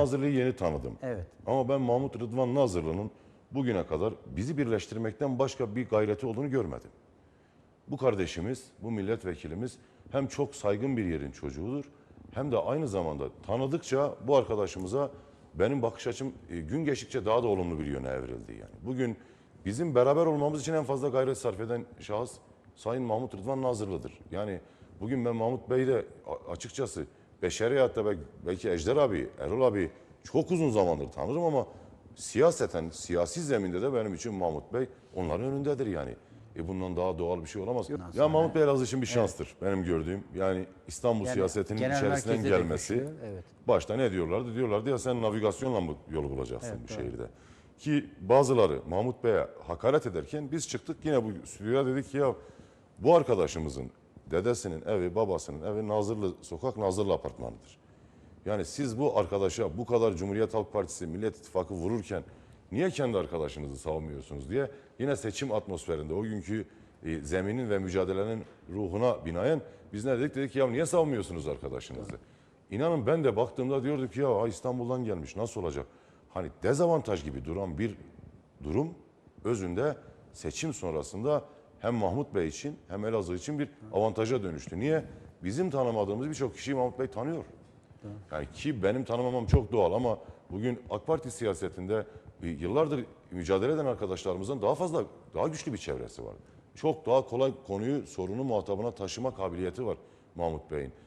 Nazırlı'yı yeni tanıdım. Evet. Ama ben Mahmut Rıdvan Nazırlı'nın bugüne kadar bizi birleştirmekten başka bir gayreti olduğunu görmedim. Bu kardeşimiz, bu milletvekilimiz hem çok saygın bir yerin çocuğudur hem de aynı zamanda tanıdıkça bu arkadaşımıza benim bakış açım e, gün geçtikçe daha da olumlu bir yöne evrildi yani. Bugün bizim beraber olmamız için en fazla gayret sarf eden şahıs Sayın Mahmut Rıdvan Nazırlı'dır. Yani bugün ben Mahmut a- açıkçası beşeri hayatta bel- belki Ejder abi, Erol abi çok uzun zamandır tanırım ama siyaseten, siyasi zeminde de benim için Mahmut Bey onların önündedir yani. E bundan daha doğal bir şey olamaz. Ya Mahmut Bey Elazığ için bir şanstır benim gördüğüm. Yani İstanbul Yani siyasetinin içerisinden gelmesi. evet. Başta ne diyorlardı? Diyorlardı ya sen navigasyonla mı yolu bulacaksın bu şehirde? Ki bazıları Mahmut Bey'e hakaret ederken biz çıktık yine bu stüdyoya dedik ki ya bu arkadaşımızın dedesinin evi, babasının evi Nazırlı Sokak Nazırlı Apartmanı'dır. Yani siz bu arkadaşa bu kadar Cumhuriyet Halk Partisi, Millet İttifakı vururken niye kendi arkadaşınızı savunmuyorsunuz diye yine seçim atmosferinde o günkü e, zeminin ve mücadelenin ruhuna binaen biz ne dedik? Dedik ya niye savunmuyorsunuz arkadaşınızı? İnanın ben de baktığımda diyorduk ki ya "Aa, İstanbul'dan gelmiş nasıl olacak? Hani dezavantaj gibi duran bir durum özünde seçim sonrasında hem Mahmut Bey için hem Elazığ için bir avantaja dönüştü. Niye? Bizim tanımadığımız birçok kişiyi Mahmut Bey tanıyor. Yani ki benim tanımamam çok doğal ama bugün AK Parti siyasetinde yıllardır mücadele eden arkadaşlarımızın daha fazla, daha güçlü bir çevresi var. Çok daha kolay konuyu, sorunu muhatabına taşıma kabiliyeti var Mahmut Bey'in.